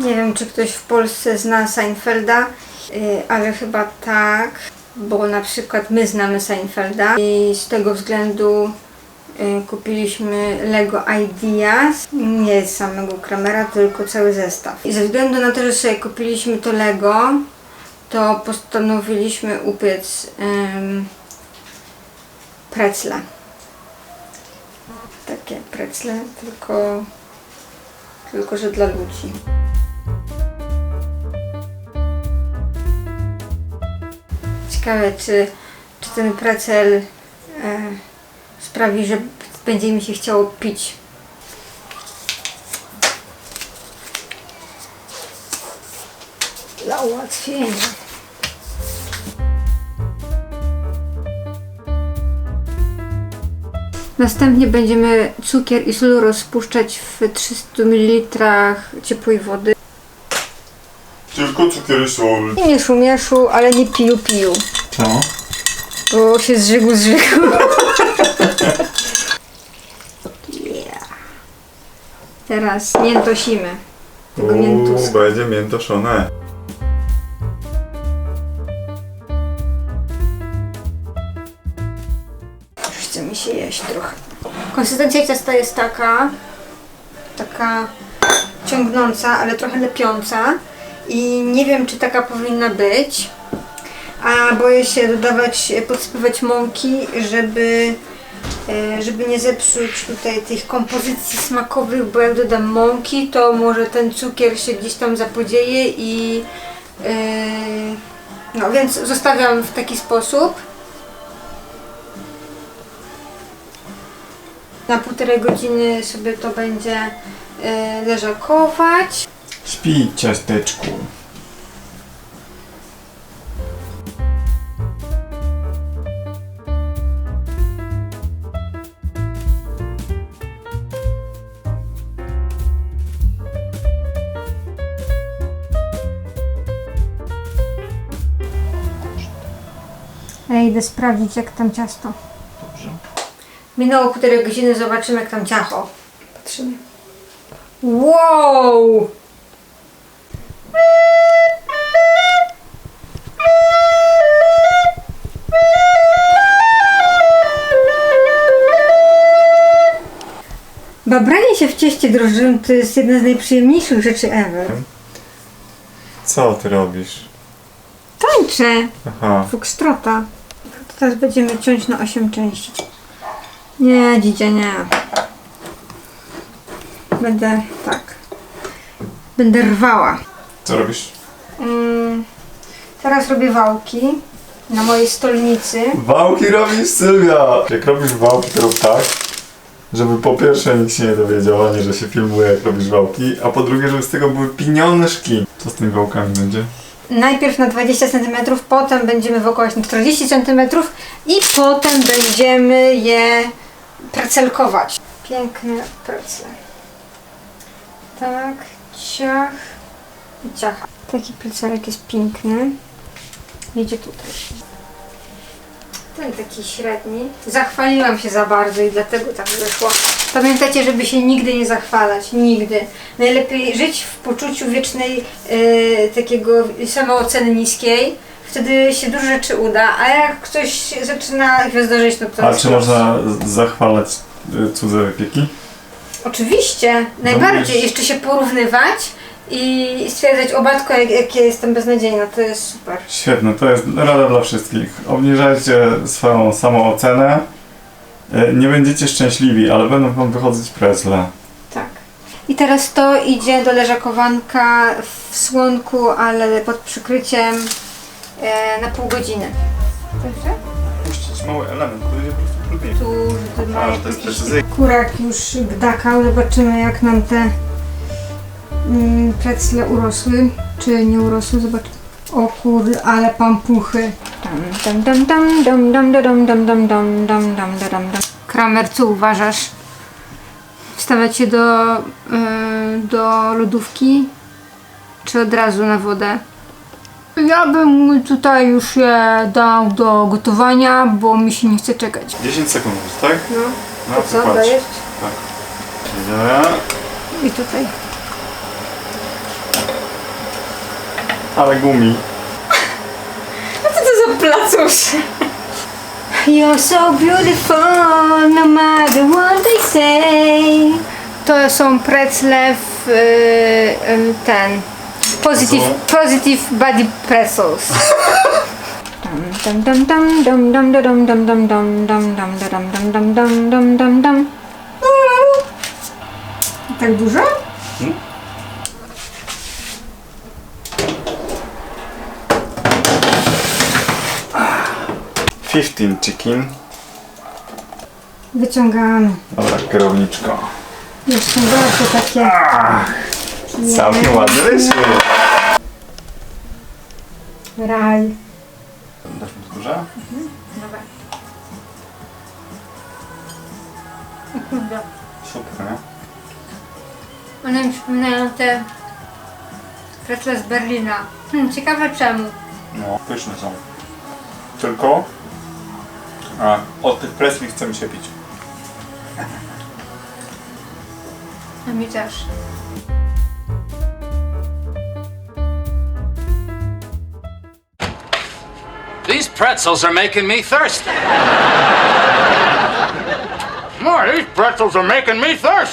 Nie wiem, czy ktoś w Polsce zna Seinfelda, y, ale chyba tak, bo na przykład my znamy Seinfelda i z tego względu y, kupiliśmy Lego Ideas, nie samego Kramera, tylko cały zestaw. I ze względu na to, że sobie kupiliśmy to Lego, to postanowiliśmy upiec ym, precle. Takie precle, tylko, tylko że dla ludzi. Ciekawe, czy, czy ten precel e, sprawi, że będzie mi się chciało pić. Dla ułatwienia. Następnie będziemy cukier i sól rozpuszczać w 300 ml ciepłej wody. Tylko cukier i sól. I mieszu, mieszu, ale nie piju, piju. Czemu? Bo się zżygł, zżygł. yeah. Teraz miętosimy. Tego Uuu, miętuska. będzie miętoszone. Już chce mi się jeść trochę. Konsystencja ciasta jest taka, taka ciągnąca, ale trochę lepiąca. I nie wiem, czy taka powinna być. A boję się dodawać, podsypywać mąki, żeby, e, żeby nie zepsuć tutaj tych kompozycji smakowych, bo jak dodam mąki, to może ten cukier się gdzieś tam zapodzieje i e, no więc zostawiam w taki sposób. Na półtorej godziny sobie to będzie e, leżakować. Śpi, ciasteczku. Ja idę sprawdzić jak tam ciasto. Dobrze. Minęło półtorej godziny, zobaczymy jak tam ciacho. Patrzymy. Wow! Babranie się w cieście drożdżowym to jest jedna z najprzyjemniejszych rzeczy ever. Co ty robisz? Tańczę! Aha. Foxtrota. Teraz będziemy ciąć na 8 części. Nie, dzidzie, nie. Będę tak. Będę rwała. Co robisz? Mm, teraz robię wałki na mojej stolnicy. Wałki robisz, Sylwia! Jak robisz wałki, to rób tak, żeby po pierwsze nikt się nie dowiedział, ani że się filmuje, jak robisz wałki, a po drugie, żeby z tego były pieniążki. Co z tymi wałkami będzie? Najpierw na 20 cm, potem będziemy wokować na 40 cm i potem będziemy je precelkować. Piękne precle. Tak, ciach i. Taki precelek jest piękny. Idzie tutaj. Ten taki średni. Zachwaliłam się za bardzo i dlatego tak wyszło. Pamiętajcie, żeby się nigdy nie zachwalać. Nigdy. Najlepiej żyć w poczuciu wiecznej e, takiego samooceny niskiej. Wtedy się dużo rzeczy uda, a jak ktoś zaczyna gwiazdożyć, no to A czy można zachwalać y, cudze wypieki? Oczywiście, najbardziej. Jeszcze się porównywać i stwierdzać, o matko, jak, jak ja jestem beznadziejna, to jest super. Świetne, to jest rada dla wszystkich. Obniżajcie swoją samoocenę. Y, Nie będziecie szczęśliwi, ale będą wam wychodzić precle. Tak. I teraz to idzie do leżakowanka w słonku, ale pod przykryciem e, na pół godziny. Dobrze? Puścić mały element, który jest po prostu trudniejszy. Tu, żeby ma A, że to jest jakiś kurak już gdakał. Zobaczymy jak nam te precle urosły, czy nie urosły. Zobaczymy. O kurde, ale pampuchy. Dam, dam, dam, dam, dam, dam, dam, dam, dam, dam, dam, dam, dam. Kramer, co uważasz? Wstawiać je do, y, do lodówki, czy od razu na wodę? Ja bym tutaj już je dał do gotowania, bo mi się nie chce czekać. 10 sekund, tak? No, No, to co, patrz. dajesz? Tak. Dobra. I tutaj. Ale gumi. Co to za placusz? You're so beautiful, no matter what they say. To są pretzle w y, y, ten positive, positive body pretzels. Dum dum dum dum dum dum dum dum dum dum dum dum dum dum dum dum dum Tak dużo? Fifteen chicken. Wyciągamy. Dobra, kierowniczko. Jeszcze bardzo takie. Całkiem ładny rysuj. Raj. Dasz mi skórze? Dobra. O kurde. Super, nie? One mi przypominają te pretzle z Berlina. Hmm, ciekawe czemu. No, pyszne są. Tylko... A, od tych presli chcemy się pić. A mi też. These pretzels are making me thirsty. More, these pretzels are making me thirsty.